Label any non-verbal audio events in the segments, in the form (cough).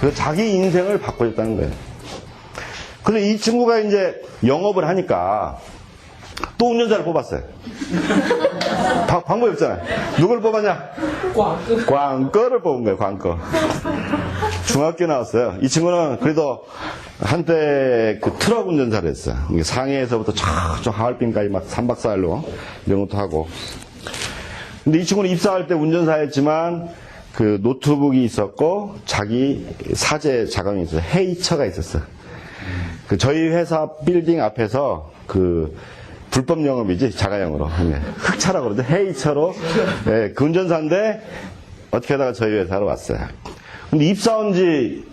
그래서 자기 인생을 바꿔줬다는 거예요. 그래서 이 친구가 이제 영업을 하니까 또 운전자를 뽑았어요. 바- 방법이 없잖아요. 누굴 뽑았냐? 광꺼를 뽑은 거예요, 광꺼. 중학교 나왔어요. 이 친구는 그래도 한때 그 트럭 운전사를 했어요. 상해에서부터 저저 하얼빈까지 막 3박 4일로 이런 것도 하고. 근데 이 친구는 입사할 때 운전사였지만 그 노트북이 있었고 자기 사제 자금이 있어서 헤이처가 있었어요. 그 저희 회사 빌딩 앞에서 그 불법 영업이지 자가용으로 예, 흑차라고 그러는데 헤이처로 예, 그 운전사인데 어떻게 하다가 저희 회사로 왔어요. 근데 입사한 지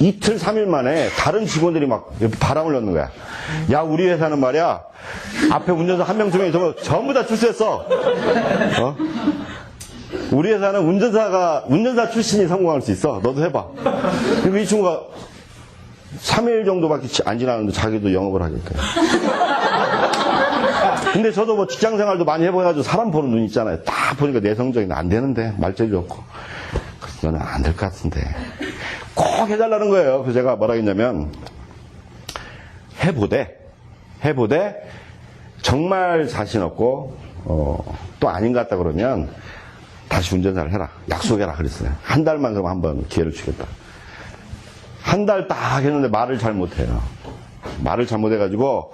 이틀, 삼일 만에 다른 직원들이 막 바람을 넣는 거야. 야, 우리 회사는 말이야. 앞에 운전사 한 명, 두명 있으면 전부 다 출세했어. 어? 우리 회사는 운전사가, 운전사 출신이 성공할 수 있어. 너도 해봐. 그리고 이 친구가 3일 정도밖에 안 지났는데 자기도 영업을 하니까. 근데 저도 뭐 직장 생활도 많이 해봐가지고 사람 보는 눈 있잖아요. 딱 보니까 내성적인 안 되는데 말재주 좋고. 저는 안 될 것 같은데. 꼭 해달라는 거예요. 그래서 제가 뭐라 했냐면, 해보되, 해보되, 정말 자신 없고, 어, 또 아닌 것 같다 그러면, 다시 운전사를 해라. 약속해라. 그랬어요. 한 달만 그럼 한번 기회를 주겠다. 한 달 딱 했는데 말을 잘 못해요. 말을 잘못해가지고,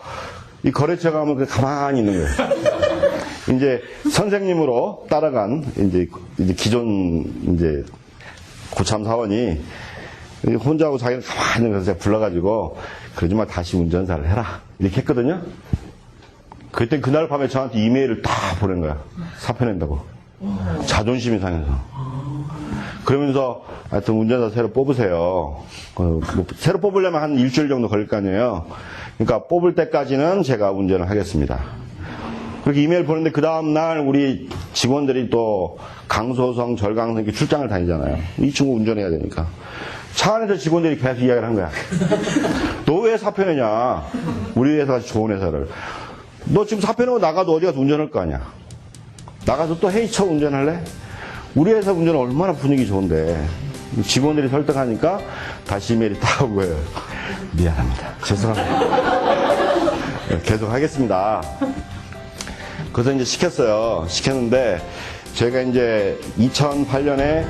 이 거래처 가면 그 가만히 있는 거예요. (laughs) 이제 선생님으로 따라간, 이제, 이제 기존, 이제, 고참 사원이 혼자 하고 자기는 가만히 있는 제가 불러가지고, 그러지 마, 다시 운전사를 해라. 이렇게 했거든요. 그때 그날 밤에 저한테 이메일을 다 보낸 거야. 사표 낸다고. 자존심이 상해서. 그러면서 하여튼 운전사 새로 뽑으세요. 어, 뭐 새로 뽑으려면 한 일주일 정도 걸릴 거 아니에요. 그러니까 뽑을 때까지는 제가 운전을 하겠습니다. 그렇게 이메일 보냈는데 그 다음날 우리 직원들이 또 강소성, 절강성 출장을 다니잖아요. 이 친구 운전해야 되니까. 차 안에서 직원들이 계속 이야기를 한 거야. 너 왜 사표 내냐? 우리 회사가 좋은 회사를. 너 지금 사표 내고 나가도 어디 가서 운전할 거 아니야? 나가서 또 헤이처 운전할래? 우리 회사 운전은 얼마나 분위기 좋은데. 직원들이 설득하니까 다시 이메일이 딱온 거예요. 미안합니다. 죄송합니다. 계속 하겠습니다. 그래서 이제 시켰어요. 시켰는데 제가 이제 2008년에